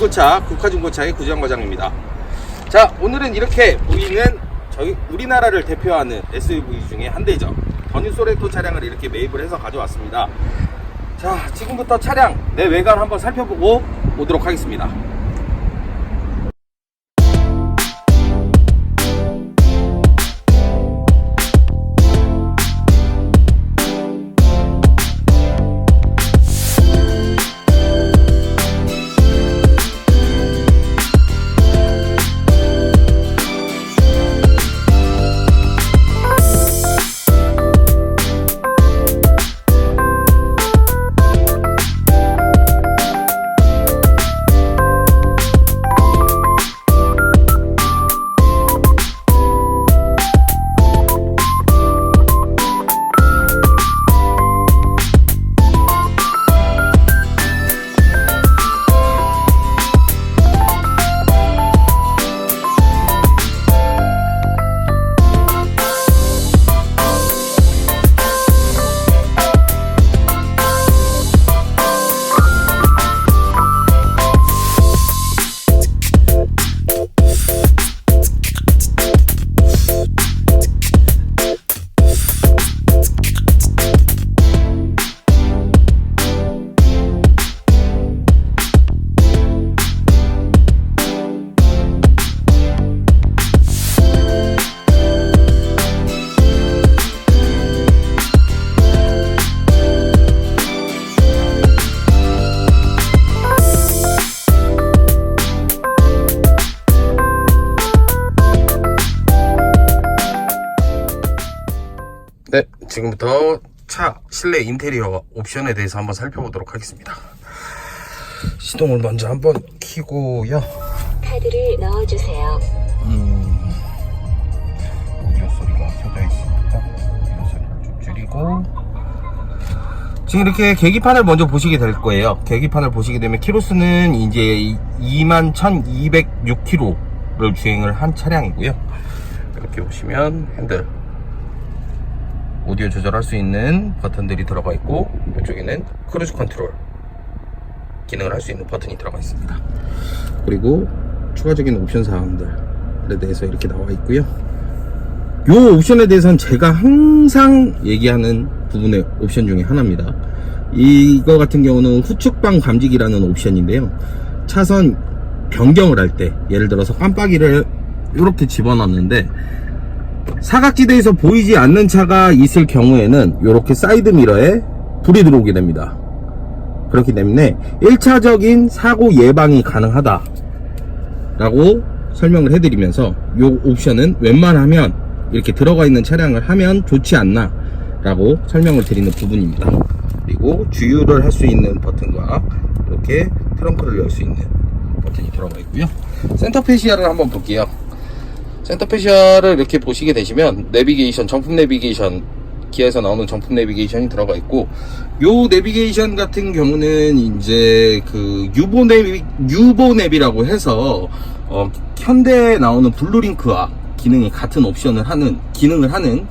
중고차, 국화중고차의 구지영 과장입니다. 자, 오늘은 이렇게 보이는 저희 우리나라를 대표하는 SUV 중에 한 대죠. 더뉴 소렌토 차량을 이렇게 매입을 해서 가져왔습니다. 자, 지금부터 차량 내 외관 한번 살펴보고 오도록 하겠습니다. 지금부터 차 실내 인테리어 옵션에 대해서 한번 살펴보도록 하겠습니다. 시동을 먼저 한번 켜고요. 카드를 넣어주세요. 음, 오디오 소리가 켜져 있으니까 오디오 소리를 좀 줄이고 지금 이렇게 계기판을 먼저 보시게 될 거예요. 계기판을 보시게 되면 키로수는 이제 21,206km를 주행을 한 차량이고요. 이렇게 보시면 핸들 오디오 조절할 수 있는 버튼들이 들어가 있고 이쪽에는 크루즈 컨트롤 기능을 할 수 있는 버튼이 들어가 있습니다. 그리고 추가적인 옵션 사항들에 대해서 이렇게 나와 있고요. 요 옵션에 대해서는 제가 항상 얘기하는 부분의 옵션 중에 하나입니다. 이거 같은 경우는 후측방 감지기라는 옵션인데요. 차선 변경을 할 때, 예를 들어서 깜빡이를 이렇게 집어넣는데, 사각지대에서 보이지 않는 차가 있을 경우에는 이렇게 사이드 미러에 불이 들어오게 됩니다. 그렇기 때문에 1차적인 사고 예방이 가능하다. 라고 설명을 해드리면서 이 옵션은 웬만하면 이렇게 들어가 있는 차량을 하면 좋지 않나 라고 설명을 드리는 부분입니다 그리고 주유를 할 수 있는 버튼과 이렇게 트렁크를 열 수 있는 버튼이 들어가 있고요 센터 페시아를 한번 볼게요 센터 페시아를 이렇게 보시게 되시면 내비게이션 정품 내비게이션 기아에서 나오는 정품 내비게이션이 들어가 있고 요 내비게이션 같은 경우는 이제 그 유보 내비 유보 내비라고 해서 어, 현대에 나오는 블루링크와 기능이 같은 옵션을 하는 기능을 하는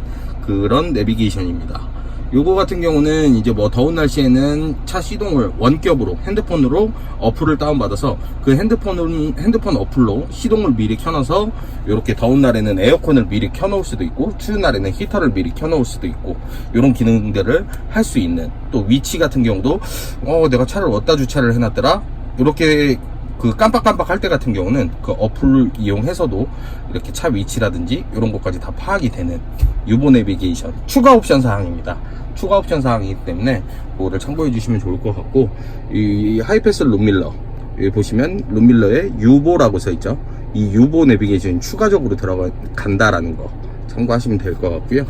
그런 내비게이션입니다. 요거 같은 경우는 이제 뭐 더운 날씨에는 차 시동을 원격으로 핸드폰으로 어플을 다운받아서 그 핸드폰은 핸드폰 어플로 시동을 미리 켜놔서 이렇게 더운 날에는 에어컨을 미리 켜놓을 수도 있고 추운 날에는 히터를 미리 켜놓을 수도 있고 이런 기능들을 할 수 있는 또 위치 같은 경우도 어 내가 차를 어디다 주차를 해놨더라? 이렇게 그 깜빡깜빡 할 때 같은 경우는 그 어플을 이용해서도 이렇게 차 위치라든지 이런 것까지 다 파악이 되는 유보 내비게이션 추가 옵션 사항입니다. 추가 옵션 사항이기 때문에 그거를 참고해 주시면 좋을 것 같고 이 하이패스 룸밀러 여기 보시면 룸밀러에 유보라고 써 있죠. 이 유보 내비게이션이 추가적으로 들어가 간다라는 거 참고하시면 될 것 같고요.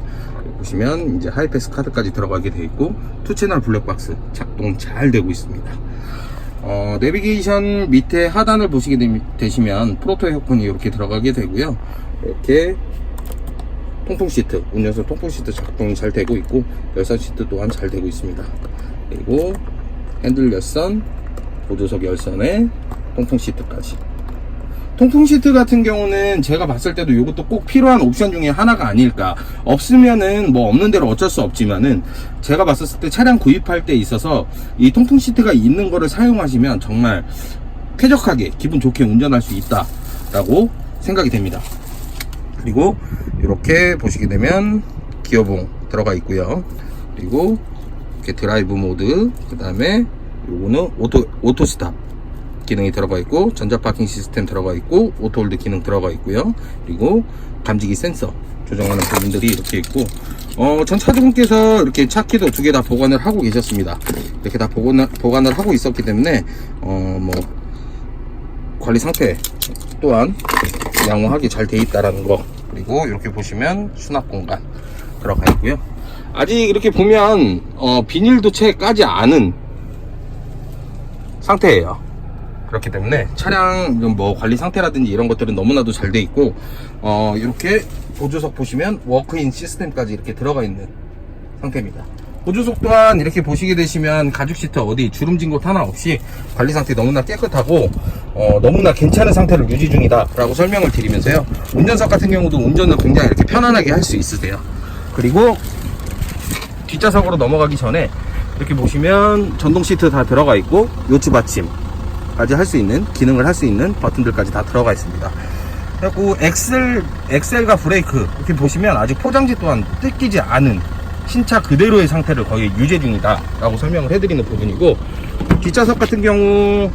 보시면 이제 하이패스 카드까지 들어가게 되어 있고 투 채널 블랙박스 작동 잘 되고 있습니다. 어, 내비게이션 밑에 하단을 보시게 되, 시면 프로토 에어컨이 이렇게 들어가게 되고요. 이렇게 통풍 시트, 운전석 통풍 시트 작동이 잘 되고 있고 열선 시트 또한 잘 되고 있습니다. 그리고 핸들 열선, 보조석 열선에 통풍 시트까지 통풍 시트 같은 경우는 제가 봤을 때도 이것도 꼭 필요한 옵션 중에 하나가 아닐까. 없으면은 뭐 없는 대로 어쩔 수 없지만은 제가 봤을 때 차량 구입할 때 있어서 이 통풍 시트가 있는 거를 사용하시면 정말 쾌적하게 기분 좋게 운전할 수 있다 라고 생각이 됩니다. 그리고 이렇게 보시게 되면 기어봉 들어가 있고요. 그리고 이렇게 드라이브 모드, 그 다음에 요거는 오토 오토 스탑 기능이 들어가 있고 전자 파킹 시스템 들어가 있고 오토 홀드 기능 들어가 있고요. 그리고 감지기 센서 조정하는 부분들이 이렇게 있고 어, 전 차주분께서 이렇게 차키도 두 개 다 보관을 하고 계셨습니다. 이렇게 다 보관을, 보관을 하고 있었기 때문에 어, 뭐 관리 상태 또한 양호하게 잘 돼 있다라는 거 그리고 이렇게 보시면 수납 공간 들어가 있고요 아직 이렇게 보면 어, 비닐도 채 까지 않은 상태예요 그렇기 때문에 차량 뭐 관리 상태라든지 이런 것들은 너무나도 잘 돼 있고 어, 이렇게 보조석 보시면 워크인 시스템까지 이렇게 들어가 있는 상태입니다. 보조석 또한 이렇게 보시게 되시면 가죽 시트 어디 주름진 곳 하나 없이 관리 상태 너무나 깨끗하고 어, 너무나 괜찮은 상태를 유지 중이다 라고 설명을 드리면서요. 운전석 같은 경우도 운전을 굉장히 이렇게 편안하게 할 수 있으세요. 그리고 뒷좌석으로 넘어가기 전에 이렇게 보시면 전동 시트 다 들어가 있고 요추 받침 까지 할 수 있는 기능을 할 수 있는 버튼들까지 다 들어가 있습니다. 그리고 엑셀 엑셀과 브레이크 이렇게 보시면 아직 포장지 또한 뜯기지 않은 신차 그대로의 상태를 거의 유지 중이다 라고 설명을 해드리는 부분이고 뒷좌석 같은 경우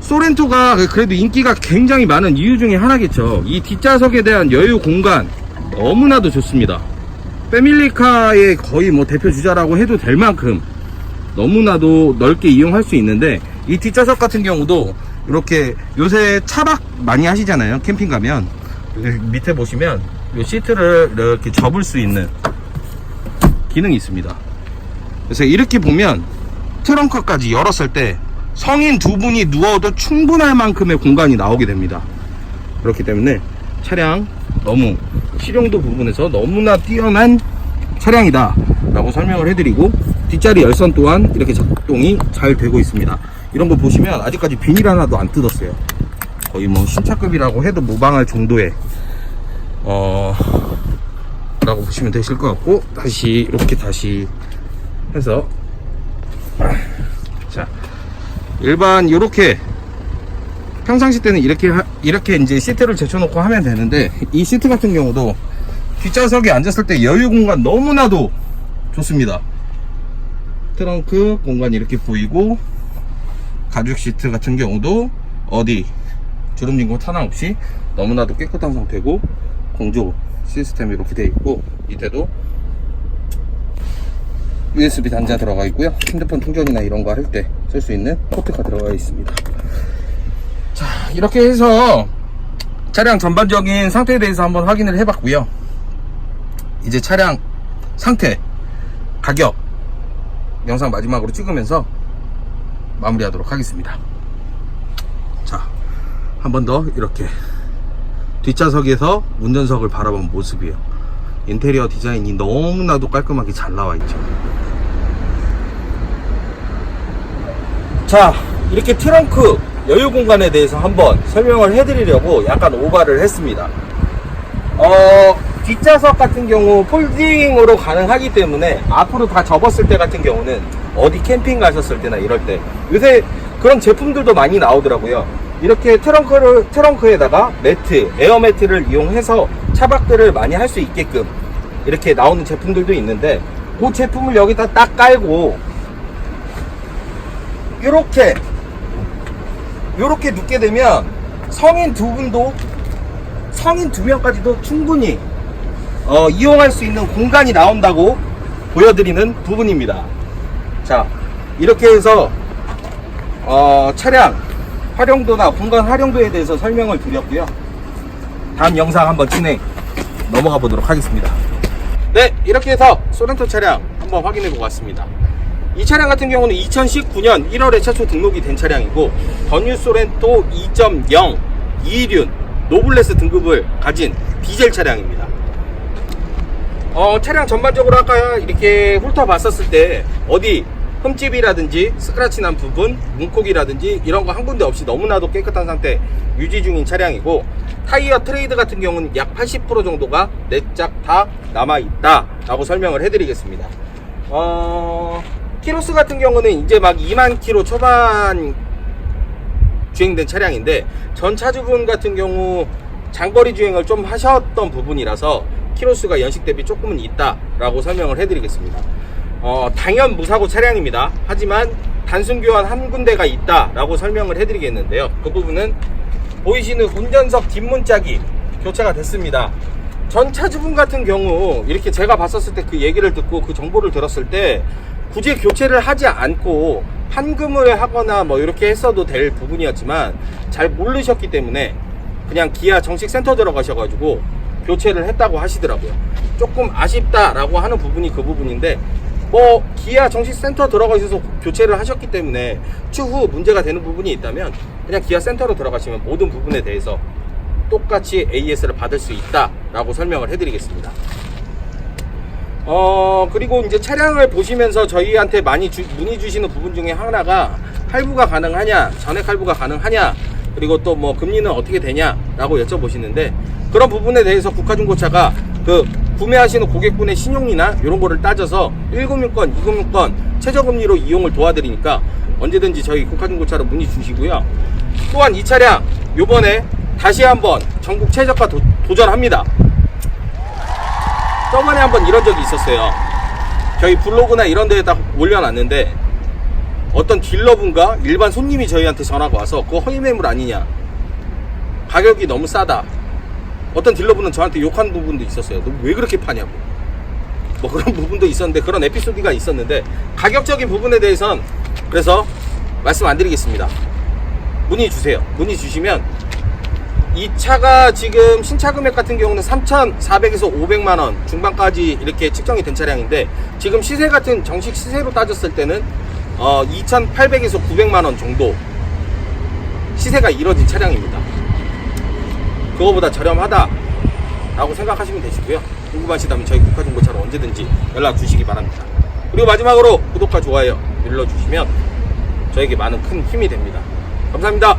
소렌토가 그래도 인기가 굉장히 많은 이유 중에 하나겠죠. 이 뒷좌석에 대한 여유 공간 너무나도 좋습니다. 패밀리카의 거의 뭐 대표 주자라고 해도 될 만큼 너무나도 넓게 이용할 수 있는데 이 뒷좌석 같은 경우도 이렇게 요새 차박 많이 하시잖아요 캠핑 가면. 여기 밑에 보시면 이 시트를 이렇게 접을 수 있는 기능이 있습니다. 그래서 이렇게 보면 트렁크까지 열었을 때 성인 두 분이 누워도 충분할 만큼의 공간이 나오게 됩니다. 그렇기 때문에 차량 너무 실용도 부분에서 너무나 뛰어난 차량이다 라고 설명을 해드리고 뒷자리 열선 또한 이렇게 작동이 잘 되고 있습니다 이런 거 보시면 아직까지 비닐 하나도 안 뜯었어요. 거의 뭐 신차급이라고 해도 무방할 정도의 어 라고 보시면 되실 것 같고 다시 이렇게 다시 해서. 자 일반 이렇게 평상시 때는 이렇게 하- 이렇게 이제 시트를 제쳐놓고 하면 되는데 이 시트 같은 경우도 뒷좌석에 앉았을 때 여유 공간 너무나도 좋습니다. 트렁크 공간이 이렇게 보이고 가죽 시트 같은 경우도 어디 주름진 곳 하나 없이 너무나도 깨끗한 상태고 공조 시스템이 이렇게 되어 있고 밑에도 USB 단자 들어가 있고요. 핸드폰 충전이나 이런 거 할 때 쓸 수 있는 포트가 들어가 있습니다. 자 이렇게 해서 차량 전반적인 상태에 대해서 한번 확인을 해 봤고요. 이제 차량 상태 가격 영상 마지막으로 찍으면서 마무리하도록 하겠습니다. 자 한 번 더 이렇게 뒷좌석에서 운전석을 바라본 모습이에요. 인테리어 디자인이 너무나도 깔끔하게 잘 나와 있죠. 자 이렇게 트렁크 여유 공간에 대해서 한번 설명을 해드리려고 약간 오바를 했습니다. 어 뒷좌석 같은 경우 폴딩으로 가능하기 때문에 앞으로 다 접었을 때 같은 경우는 어디 캠핑 가셨을 때나 이럴 때 요새 그런 제품들도 많이 나오더라고요 이렇게 트렁크를 트렁크에다가 매트 에어 매트를 이용해서 차박들을 많이 할 수 있게끔 이렇게 나오는 제품들도 있는데 그 제품을 여기다 딱 깔고 이렇게 이렇게 눕게 되면 성인 두 분도 성인 두 명까지도 충분히 어, 이용할 수 있는 공간이 나온다고 보여드리는 부분입니다. 자, 이렇게 해서 어, 차량 활용도나 공간 활용도에 대해서 설명을 드렸고요. 다음 영상 한번 진행 넘어가 보도록 하겠습니다. 네, 이렇게 해서 소렌토 차량 한번 확인해 보고 왔습니다. 이 차량 같은 경우는 2019년 1월에 최초 등록이 된 차량이고 더뉴 소렌토 2.0 2륜 노블레스 등급을 가진 디젤 차량입니다. 어, 차량 전반적으로 아까 이렇게 훑어봤었을 때 어디 흠집이라든지 스크래치 난 부분, 문콕이라든지 이런 거 한 군데 없이 너무나도 깨끗한 상태 유지 중인 차량이고 타이어 트레이드 같은 경우는 약 80% 정도가 내짝 다 남아있다 라고 설명을 해드리겠습니다. 어... 키로수 같은 경우는 이제 막 2만 킬로 초반 주행된 차량인데 전 차주분 같은 경우 장거리 주행을 좀 하셨던 부분이라서 키로수가 연식 대비 조금은 있다라고 설명을 해드리겠습니다. 어, 당연 무사고 차량입니다. 하지만 단순 교환 한 군데가 있다라고 설명을 해드리겠는데요. 그 부분은 보이시는 운전석 뒷문짝이 교체가 됐습니다. 전 차주분 같은 경우 이렇게 제가 봤었을 때 그 얘기를 듣고 그 정보를 들었을 때 굳이 교체를 하지 않고 판금을 하거나 뭐 이렇게 했어도 될 부분이었지만 잘 모르셨기 때문에 그냥 기아 정식 센터 들어가셔가지고 교체를 했다고 하시더라고요. 조금 아쉽다라고 하는 부분이 그 부분인데 뭐 기아 정식 센터 들어가셔서 교체를 하셨기 때문에 추후 문제가 되는 부분이 있다면 그냥 기아 센터로 들어가시면 모든 부분에 대해서 똑같이 AS를 받을 수 있다라고 설명을 해드리겠습니다. 어 그리고 이제 차량을 보시면서 저희한테 많이 주- 문의 주시는 부분 중에 하나가 할부가 가능하냐 전액 할부가 가능하냐 그리고 또 뭐 금리는 어떻게 되냐라고 여쭤보시는데 그런 부분에 대해서 국가중고차가 그 구매하시는 고객분의 신용이나 이런 거를 따져서 1금융권, 2금융권 최저금리로 이용을 도와드리니까 언제든지 저희 국가중고차로 문의 주시고요. 또한 이 차량 요번에 다시 한번 전국 최저가 도, 도전합니다. 저번에 한번 이런 적이 있었어요. 저희 블로그나 이런 데에다 올려놨는데 어떤 딜러분과 일반 손님이 저희한테 전화가 와서 그거 허위 매물 아니냐. 가격이 너무 싸다. 어떤 딜러분은 저한테 욕한 부분도 있었어요. 너 왜 그렇게 파냐고. 뭐 그런 부분도 있었는데 그런 에피소드가 있었는데 가격적인 부분에 대해선 그래서 말씀 안 드리겠습니다. 문의 주세요. 문의 주시면 이 차가 지금 신차 금액 같은 경우는 3,400에서 500만 원 중반까지 이렇게 측정이 된 차량인데 지금 시세 같은 정식 시세로 따졌을 때는 어 2,800에서 900만 원 정도 시세가 이뤄진 차량입니다. 그거보다 저렴하다 라고 생각하시면 되시고요. 궁금하시다면 저희 국가정보차로 언제든지 연락 주시기 바랍니다. 그리고 마지막으로 구독과 좋아요 눌러주시면 저에게 많은 큰 힘이 됩니다. 감사합니다.